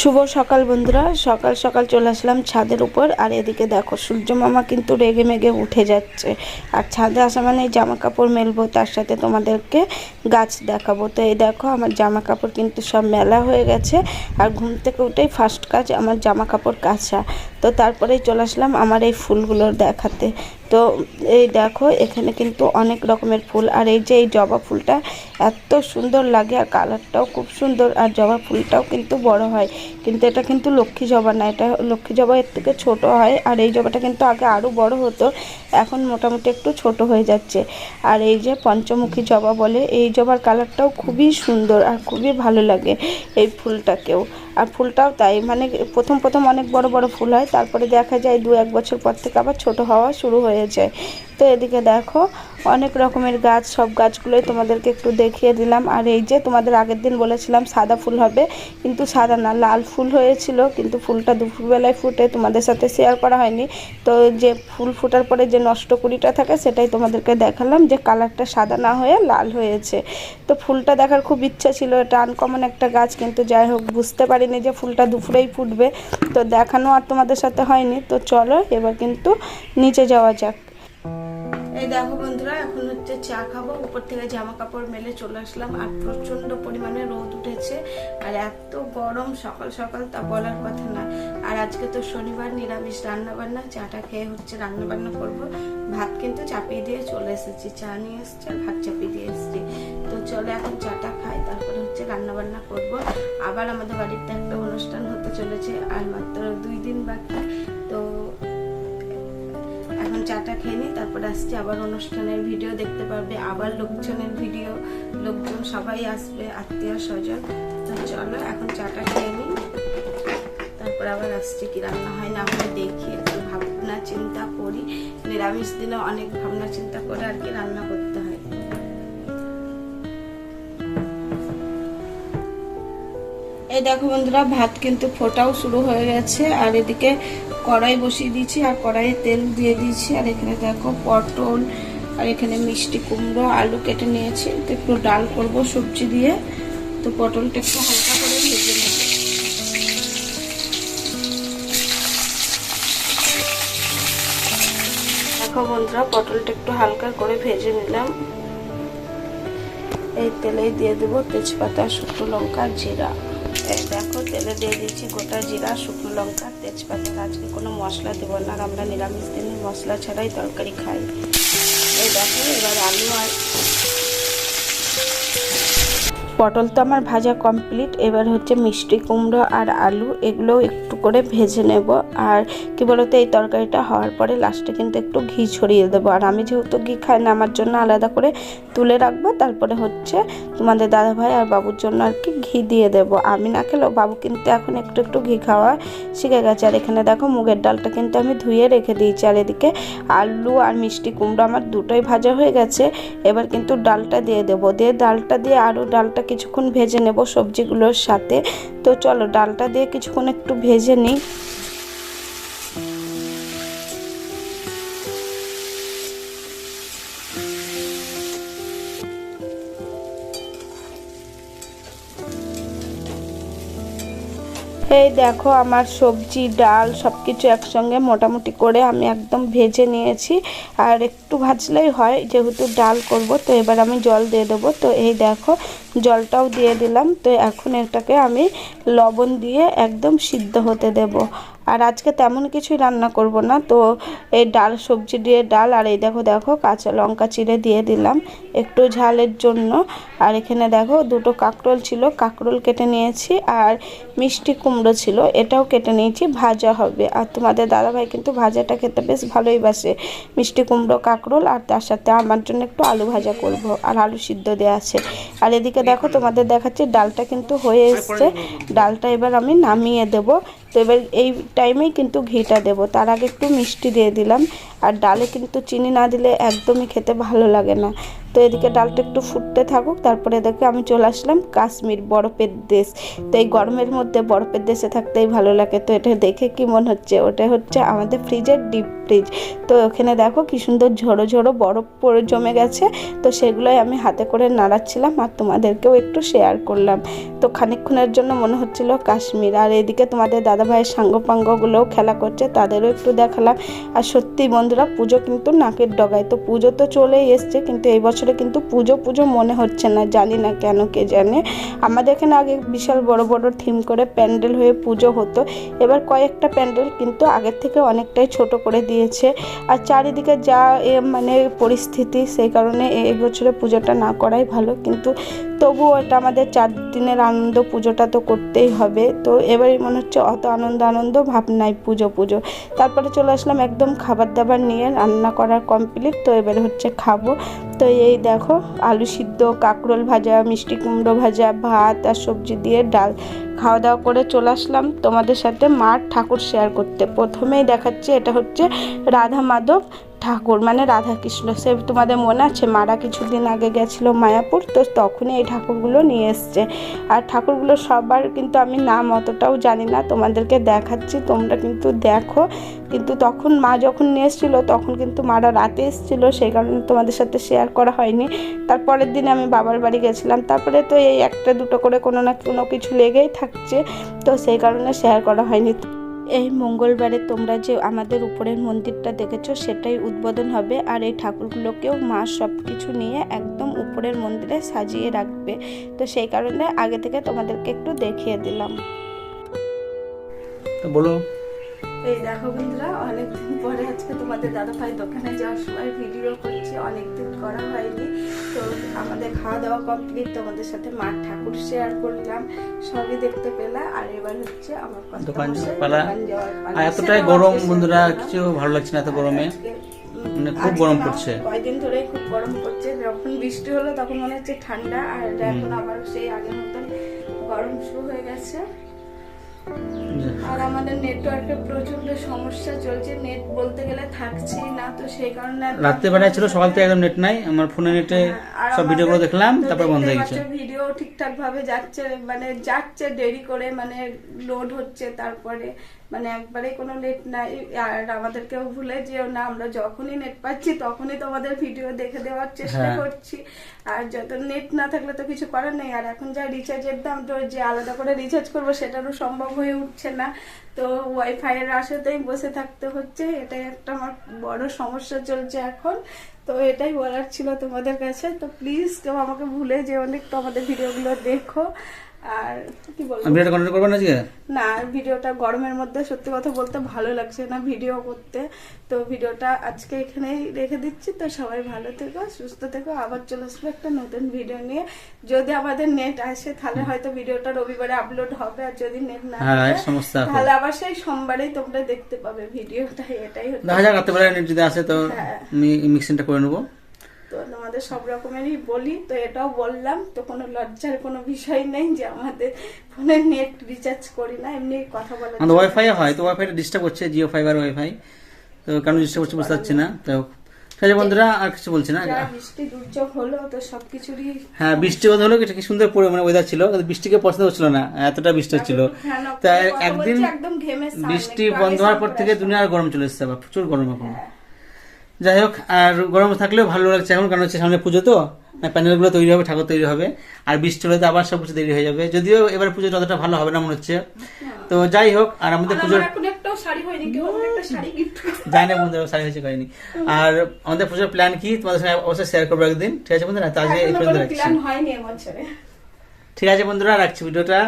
শুভ সকাল বন্ধুরা। সকাল সকাল চলে আসলাম ছাদের উপর। আর এদিকে দেখো, সূর্য মামা কিন্তু রেগে মেগে উঠে যাচ্ছে। আর ছাদে আসা মানে জামা কাপড় মেলবো, তার সাথে তোমাদেরকে গাছ দেখাবো। তো এই দেখো, আমার জামা কাপড় কিন্তু সব মেলা হয়ে গেছে। আর ঘুম থেকে উঠেই ফার্স্ট কাজ আমার জামা কাপড় কাচা। তো তারপরেই চলে আসলাম আমার এই ফুলগুলোর দেখাতে। তো এই দেখো, এখানে কিন্তু অনেক রকমের ফুল। আর এই যে এই জবা ফুলটা এত সুন্দর লাগে, আর কালারটাও খুব সুন্দর, আর জবা ফুলটাও কিন্তু বড় হয়। কিন্তু এটা কিন্তু লক্ষ্মী জবা না, এটা লক্ষ্মী জবা এর থেকে ছোট হয়, আর এই জবাটা কিন্তু আগে আরও বড় হতো, এখন মোটামুটি একটু ছোট হয়ে যাচ্ছে। আর এই যে পঞ্চমুখী জবা বলে, এই জবার কালারটাও খুবই সুন্দর আর খুবই ভালো লাগে এই ফুলটাকেও। আর ফুলটাও তাই। মানে প্রথম প্রথম অনেক বড় বড় ফুল হয়, তারপরে দেখা যায় দু এক বছর পর থেকে আবার ছোট হওয়া শুরু হয়ে যায়। তো এদিকে দেখো, অনেক রকমের গাছ, সব গাছগুলোই তোমাদেরকে একটু দেখিয়ে দিলাম। আর এই যে তোমাদের আগের দিন বলেছিলাম, সাদা ফুল হবে, কিন্তু সাদা না, লাল ফুল হয়েছিল, কিন্তু ফুলটা দুপুরবেলায় ফুটে তোমাদের সাথে শেয়ার করা হয়নি। তো যে ফুল ফোটার পরে যে নষ্ট কুড়িটা থাকে, সেটাই তোমাদেরকে দেখালাম যে কালারটা সাদা না হয়ে লাল হয়েছে। তো ফুলটা দেখার খুব ইচ্ছা ছিল, এটা আনকমন একটা গাছ, কিন্তু যাই হোক, বুঝতে পারিনি যে ফুলটা দুপুরেই ফুটবে। তো দেখানো আর তোমাদের সাথে হয়নি, তো চলো এবার কিন্তু নিচে যাওয়া যাক। এই দেখো বন্ধুরা, এখন হচ্ছে চা খাব। উপর থেকে জামা কাপড় মেলে চলে আসলাম। আর প্রচণ্ড পরিমাণে রোদ উঠেছে। আর এত গরম, সকাল সকাল তা বলার কথা না আর আজকে তো শনিবার, নিরামিষ রান্না বান্না চাটা খেয়ে হচ্ছে রান্না বান্না করব। ভাত কিন্তু চাপিয়ে দিয়ে চলে এসেছি। চা নিয়ে এসছে আর ভাত চাপিয়ে দিয়ে এসেছি। তো চলে এখন চাটা খাই, তারপরে হচ্ছে রান্না বান্না করব। আবার আমাদের বাড়িতে একটা অনুষ্ঠান হতে চলেছে। আর মাত্র দুই দিন বাকি। তো চাটা খেয়ে নিই তারপরে আসছি আবার অনুষ্ঠানের ভিডিও দেখতে পারবে, আবার লোকজনের ভিডিও লোকজন সবাই আসবে, আত্মীয় স্বজন। তো চলো, এখন চাটা খেয়ে নিই তারপর আবার আসছি কি রান্না হয় না হয় দেখি, একটু ভাবনা চিন্তা করি। নিরামিষ দিনে অনেক ভাবনা চিন্তা করে আর কি রান্না করতে এই দেখো বন্ধুরা, ভাত কিন্তু ফোটাও শুরু হয়ে গেছে। আর এদিকে কড়াই বসিয়ে দিয়েছি, আর কড়াইয়ে তেল দিয়ে দিয়েছি। আর এখানে দেখো পটল, আর এখানে মিষ্টি কুমড়ো, আলু কেটে নিয়েছি। তো একটু ডাল করব সবজি দিয়ে। তো পটলটা একটু হালকা করে ভেজে নেব। দেখো বন্ধুরা, পটলটা একটু হালকা করে ভেজে নিলাম। এই তেলেই দিয়ে দেবো তেজপাতা, শুকনো লঙ্কা, জিরা। এই দেখো, তেলে দিয়ে দিচ্ছি গোটা জিরা, শুকনো লঙ্কা, তেজপাতা। আজকে কোনো মশলা দেবো না আমরা নিরামিষ দিনে মশলা ছাড়াই তরকারি খাই। এই দেখো, এবার আলু আর পটল তো আমার ভাজা কমপ্লিট এবার হচ্ছে মিষ্টি কুমড়ো আর আলু এগুলো একটু করে ভেজে নেব। আর কি বলতো, এই তরকারিটা হওয়ার পরে লাস্টে কিন্তু একটু ঘি ছড়িয়ে দেবো। আর আমি যেহেতু ঘি খাই না, আমার জন্য আলাদা করে তুলে রাখব, তারপরে হচ্ছে তোমাদের দাদা ভাই আর বাবুর জন্য আর কি ঘি দিয়ে দেব। আমি না খেলেও বাবু কিন্তু এখন একটু একটু ঘি খাওয়া শিখে গেছে। আর এখানে দেখো, মুগের ডালটা কিন্তু আমি ধুয়ে রেখে দিয়েছি। আর এদিকে আলু আর মিষ্টি কুমড়ো আমার দুটোই ভাজা হয়ে গেছে। এবার কিন্তু ডালটা দিয়ে দেবো। দিয়ে ডালটা দিয়ে আরও ডালটা কিছুক্ষণ ভেজে নেব সবজিগুলোর সাথে। তো চলো ডালটা দিয়ে কিছুক্ষণ একটু ভেজে নিই। এই দেখো আমার সবজি, ডাল সব কিছু একসঙ্গে মোটামুটি করে আমি একদম ভেজে নিয়েছি। আর একটু ভাজলেই হয়, যেহেতু ডাল করব, তো এবার আমি জল দিয়ে দেবো। তো এই দেখো, জলটাও দিয়ে দিলাম। তো এখন এটাকে আমি লবণ দিয়ে একদম সিদ্ধ হতে দেব। আর আজকে তেমন কিছুই রান্না করব না। তো এই ডাল, সবজি দিয়ে ডাল আর এই দেখো দেখো কাঁচা লঙ্কা চিড়ে দিয়ে দিলাম একটু ঝালের জন্য। আর এখানে দেখো দুটো কাঁকরোল ছিল, কাঁকরোল কেটে নিয়েছি আর মিষ্টি কুমড়ো ছিল, এটাও কেটে নিয়েছি, ভাজা হবে। আর তোমাদের দাদাভাই কিন্তু ভাজাটা খেতে বেশ ভালোই বাসে, মিষ্টি কুমড়ো, কাঁকরোল আর তার সাথে আমার জন্য একটু আলু ভাজা করব আর আলু সিদ্ধ দেওয়া আছে। আর এদিকে দেখো তোমাদের দেখাচ্ছি, ডালটা কিন্তু হয়ে এসছে। ডালটা এবার আমি নামিয়ে দেব। তো এবার এই টাইমেই কিন্তু ঘিটা দেব। তার আগে একটু মিষ্টি দিয়ে দিলাম। আর ডালে কিন্তু চিনি না দিলে একদমই খেতে ভালো লাগে না। তো এদিকে ডালটা একটু ফুটতে থাকুক, তারপরে এদিকে আমি চলে আসলাম কাশ্মীর বরফের দেশ। তো এই গরমের মধ্যে বরফের দেশে থাকতেই ভালো লাগে, তো এটা দেখে কি মনে হচ্ছে? ওটা হচ্ছে আমাদের ফ্রিজের ডিপ ফ্রিজ। তো ওখানে দেখো কি সুন্দর ঝোড়ো ঝোড়ো বরফ পড়ে জমে গেছে, তো সেগুলোই আমি হাতে করে নাড়াচ্ছিলাম আর তোমাদেরকেও একটু শেয়ার করলাম। তো খানিকক্ষণের জন্য মনে হচ্ছিল কাশ্মীর। আর এদিকে তোমাদের দাদা ভাইয়ের সাঙ্গপাঙ্গগুলোও খেলা করছে, তাদেরও একটু দেখালাম। আর সত্যি বন্ধুরা, পুজো কিন্তু নাকের ডগায়। তো পুজো তো চলেই এসছে, কিন্তু এই বছরে কিন্তু পুজো পুজো মনে হচ্ছে না, জানি না কেন, কে জানে। আমাদের এখানে আগে বিশাল বড় বড় থিম করে প্যান্ডেল হয়ে পুজো হতো। এবার কয়েকটা প্যান্ডেল কিন্তু আগের থেকে অনেকটাই ছোট করে দিয়েছে। আর চারিদিকে যা মানে পরিস্থিতি, সেই কারণে এই বছরে পুজোটা না করাই ভালো। কিন্তু তবুও এটা আমাদের চার দিনের আনন্দ পুজোটা তো করতেই হবে। তো এবারে মনে হচ্ছে অত আনন্দ আনন্দ ভাব নাই পুজো পুজো। তারপরে চলে আসলাম একদম খাবার দাবার নিয়ে রান্না করার কমপ্লিট তো এবারে হচ্ছে খাব। তো এই দেখো, আলু সিদ্ধ, কাঁকরোল ভাজা, মিষ্টি কুমড়ো ভাজা, ভাত আর সবজি দিয়ে ডাল। খাওয়া দাওয়া করে চলে আসলাম। তোমাদের সাথে মার ঠাকুর শেয়ার করতে। প্রথমেই দেখাচ্ছে এটা হচ্ছে রাধা মাধব ঠাকুর মানে রাধা কৃষ্ণ সে তোমাদের মনে আছে, মারা কিছুদিন আগে গেছিল মায়াপুর, তো তখনই এই ঠাকুরগুলো নিয়ে এসছে। আর ঠাকুরগুলো সবার কিন্তু আমি নাম অতটাও জানি না, তোমাদেরকে দেখাচ্ছি, তোমরা কিন্তু দেখো। কিন্তু তখন মা যখন নিয়ে এসেছিল, তখন কিন্তু মারা রাতে এসেছিল, সেই কারণে তোমাদের সাথে শেয়ার করা হয়নি। তারপরের দিন আমি বাবার বাড়ি গেছিলাম, তারপরে তো এই একটা দুটো করে কোনো না কোনো কিছু লেগেই থাকছে, তো সেই কারণে শেয়ার করা হয়নি। এই মঙ্গলবারে তোমরা যে আমাদের উপরের মন্দিরটা দেখেছ, সেটাই উদ্বোধন হবে। আর এই ঠাকুরগুলোকেও মা সব কিছু নিয়ে একদম উপরের মন্দিরে সাজিয়ে রাখবে। তো সেই কারণে আগে থেকে তোমাদেরকে একটু দেখিয়ে দিলাম। বলো। এই দেখো বন্ধুরা অনেকদিন পরে আজকে তোমাদের দাদা ভাই দোকানে যাওয়ার সময় ভিডিও করছি অনেকদিন করা হয়নি। তো আমাদের খাওয়া দাওয়া কমপ্লিট তোমাদের সাথে মার ঠাকুর শেয়ার করলাম সবই দেখতে পেলা। আর এবার হচ্ছে আমার দোকান পালা। আর এতটাই গরম বন্ধুরা কিছু ভালো লাগছে না এত গরমে? মানে খুব গরম পড়ছে। কয়দিন ধরে খুব গরম পড়ছে। যখন বৃষ্টি হলো তখন মনে হচ্ছে ঠান্ডা আর এখন আবার সেই আগের মতন গরম শুরু হয়ে গেছে। আর আমাদের নেটওয়ার্কে প্রচণ্ড সমস্যা চলছে নেট বলতে গেলে থাকছেই না তো সেই কারণে রাতে রাত্রে বেলায় ছিল সকাল থেকে একদম নেট নাই আমার ফোনে নেটে সব ভিডিওগুলো দেখলাম তারপর বন্ধ হয়ে গেছে। ভিডিও ঠিকঠাক ভাবে যাচ্ছে মানে যাচ্ছে দেরি করে মানে লোড হচ্ছে তারপরে মানে একবারে কোনো নেট নাই। আর আমাদেরকেও ভুলে যেও না আমরা যখনই নেট পাচ্ছি তখনই তোমাদের ভিডিও দেখে দেওয়ার চেষ্টা হ্যাঁ। করছি। আর যত নেট না থাকলে তো কিছু করার নেই। আর এখন যা রিচার্জের দাম তো যে আলাদা করে রিচার্জ করব সেটারও সম্ভব হয়ে উঠছে না। তো ওয়াইফাই এর আশাতেই বসে থাকতে হচ্ছে। এটাই একটা আমার বড় সমস্যা চলছে এখন। তো এটাই বলার ছিল তোমাদের কাছে। তো প্লিজ কেউ আমাকে ভুলে যে অনেক তোমাদের ভিডিওগুলো দেখো। আর কি বলব? ভিডিওটা কন্টিনিউ করবেন আজকে? না ভিডিওটা গরমের মধ্যে সত্যি কথা বলতে ভালো লাগছে না ভিডিও করতে। তো ভিডিওটা আজকে এখানেই রেখে দিচ্ছি। তো সবাই ভালো থেকো সুস্থ থেকো। আবার চলে আসব একটা নতুন ভিডিও নিয়ে। যদি আমাদের নেট আসে তাহলে হয়তো ভিডিওটা রবিবারে আপলোড হবে। আর যদি নেট না হ্যাঁ, সমস্যা তাহলে আবার সেই সোমবারেই তোমরা দেখতে পাবে ভিডিওটা এটাই হচ্ছে দেখা যাক রাত্রে বেলায় নেট যদি আসে তো হ্যাঁ। আমি মিক্সিংটা করে নেব। তো তোমাদের সব রকমেরই বলি তো এটাও বললাম তো কোনো লজ্জার কোনো বিষয় নেই যে আমাদের ফোনে নেট রিচার্জ করি না এমনি কথা বলার আমাদের ওয়াইফাই হয় তো ওয়াইফাইটা ডিস্টার্ব করছে জিও ফাইবার ওয়াইফাই তো কেন ডিস্টার্ব করছে বুঝতে পারছি না তো ঠিক বন্ধুরা আর কিছু বলছি না? বৃষ্টি দুর্যোগ হলো তো সবকিছুরই হ্যাঁ বৃষ্টি কথা হলো কি সুন্দর পরে মানে ওয়েদার ছিল বৃষ্টিকে পছন্দ হচ্ছিল না এতটা বৃষ্টি হচ্ছিল। ভয়ানক তা একদিন একদম বৃষ্টি বন্ধ হওয়ার পর থেকে দুনিয়ার গরম চলে এসেছে প্রচুর গরম এখন। যাই হোক আর গরম থাকলেও ভালো লাগছে। এখন কারণ হচ্ছে সামনে পুজো তো? প্যান্ডেলগুলো তৈরি হবে ঠাকুর তৈরি হবে। আর বৃষ্টি হলে তো আবার সব কিছু দেরি হয়ে যাবে। যদিও এবার পুজো ততটা ভালো হবে না মনে হচ্ছে। তো যাই হোক আর আমাদের পুজোর শাড়ি শাড়ি জানি না বন্ধুরা সারি হয়েছে করেনি আর আমাদের পুজোর প্ল্যান কি? তোমাদের সঙ্গে অবশ্যই শেয়ার করব একদিন। ঠিক আছে বন্ধুরা? তো আজকে এই পর্যন্ত রাখছি। ঠিক আছে বন্ধুরা রাখছি ভিডিওটা।